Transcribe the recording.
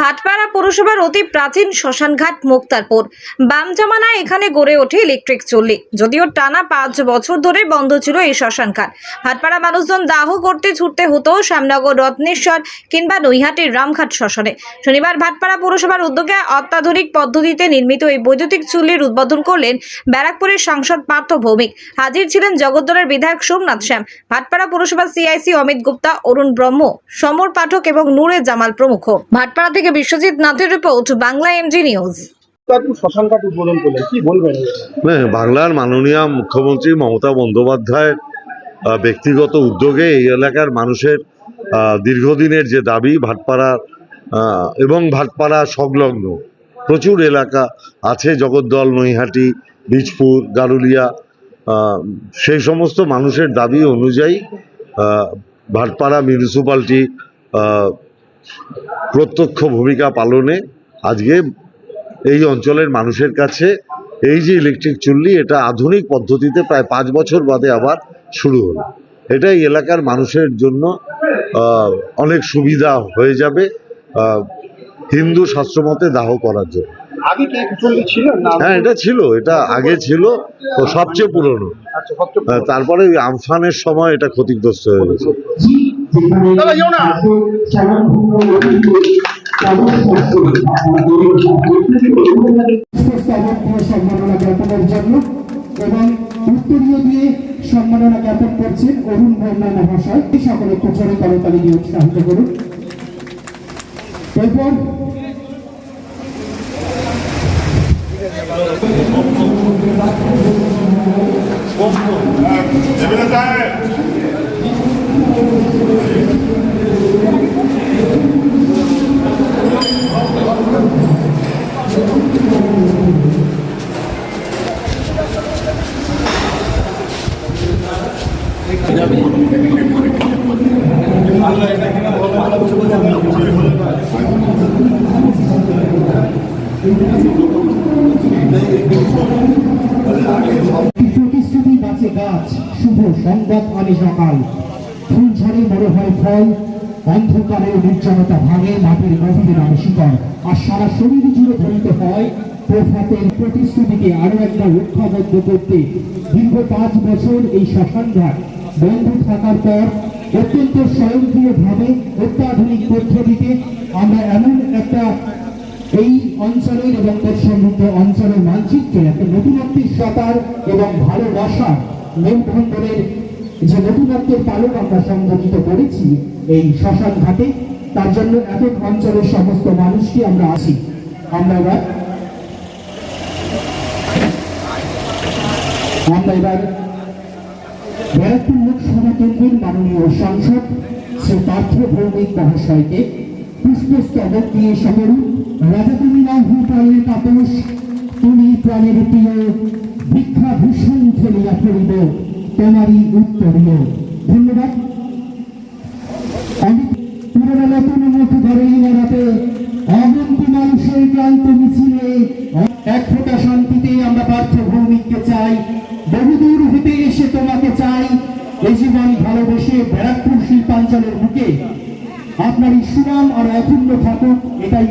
ভাটপাড়া পুরসভার অতি প্রাচীন শ্মশানঘাট মুক্তারপুর। বাম জামানায় এখানে গড়ে ওঠে ইলেকট্রিক চুল্লি। যদিও টানা পাঁচ বছর ধরে বন্ধ ছিল এই শ্মশানঘাট। ভাটপাড়া মানুষজন দাহ করতে ছুটতে হতো শ্যামনগর, রত্নেশ্বর কিংবা নৈহাটির রামঘাট শ্মশানে। শনিবার ভাটপাড়া পুরসভার উদ্যোগে অত্যাধুনিক পদ্ধতিতে নির্মিত এই বৈদ্যুতিক চুল্লির উদ্বোধন করলেন ব্যারাকপুরের সাংসদ পার্থ ভৌমিক। হাজির ছিলেন জগদ্দলের বিধায়ক সোমনাথ শ্যাম। ভাটপাড়া পুরসভার সিআইসি অমিত গুপ্তা, অরুণ ব্রহ্ম, সমর পাঠক এবং নূরে জামাল প্রমুখ। ভাটপাড়া থেকে বিশ্বজিৎ নাথের রিপোর্ট বাংলা এমজি নিউজ হ্যাঁ, বাংলার মাননীয় মুখ্যমন্ত্রী মমতা বন্দ্যোপাধ্যায়ের ব্যক্তিগত উদ্যোগে এই এলাকার মানুষের দীর্ঘদিনের যে দাবি ভাটপাড়া এবং ভাটপাড়া সংলগ্ন প্রচুর এলাকা আছে জগদ্দল নৈহাটি বীজপুর গারুলিয়া সেই সমস্ত মানুষের দাবি অনুযায়ী ভাটপাড়া মিউনিসিপ্যালিটি আহ, প্রত্যক্ষ ভূমিকা পালনে আজকে এই অঞ্চলের মানুষের কাছে এই যে ইলেকট্রিক চুল্লি এটা আধুনিক পদ্ধতিতে প্রায় পাঁচ বছর বাদে আবার শুরু হলো। এটা এই এলাকার মানুষের জন্য অনেক সুবিধা হয়ে যাবে হিন্দু শাস্ত্রমতে দাহ করার জন্য। হ্যাঁ এটা ছিল এটা আগে ছিল সবচেয়ে পুরনো। আচ্ছা সবচেয়ে আহ, তারপরে ওই আমফানের সময় এটা ক্ষতিগ্রস্ত হয়ে গেছে। জন্য সম্মাননা জ্ঞাপন করছেন অরুণ বর্মা মহাশয় সকলে প্রচারে করতালি দিয়ে উৎসাহিত করুন এরপর প্রতিশ্রুতি গাছে গাছ। শুভ সংবাদ আনে সকাল। ফুল ঝরে বড় হয় ফল। অন্ধকারে নির্জনতা ভাঙে মাটির গভীরে নামে শিকড় আর সারা শরীর জুড়ে ধরিত হয় প্রভাতের প্রতিশ্রুতিকে আরও একবার রক্ষাবদ্ধ করতে। দীর্ঘ পাঁচ বছর এই শ্মশানঘাট বন্ধ থাকার পর অত্যন্ত স্বয়ংক্রিয়ভাবে অত্যাধুনিক পদ্ধতিতে আমরা এমন একটা এই অঞ্চলের এবং তার সমৃদ্ধ অঞ্চলের মানচিত্রে একটা নতুনত্বের সাঁতার এবং ভালোবাসা মেলবন্ধনের যে নতুনত্বের পালক আমরা সংগঠিত করেছি এই শ্মশান ঘাটে, তার জন্য এত অঞ্চলের সমস্ত মানুষকে আমরা আছি। আমরা এবার আমরা এবার ব্যারাকপুর লোকসভা কেন্দ্রের মাননীয় সাংসদ শ্রী পার্থ ভৌমিক মহাশয়কে পুষ্পস্তবক দিয়ে সমরু রাজা তুমি রাহু প্রাণের তাপস, তুমি প্রাণের প্রিয় ভিক্ষা ভূষণ ফেলিয়া ফেলিব। তোমারই উত্তরীয় ধন্যবাদ। এক শান্তিতে আমরা পার্থ ভৌমিককে চাই। বহুদূর হতে এসে তোমাকে চাই। এই জীবন ভালোবেসে ব্যারাকপুর শিল্পাঞ্চলের বুকে। আপনার এই সুনাম আর অতুল্য থাকুক, এটাই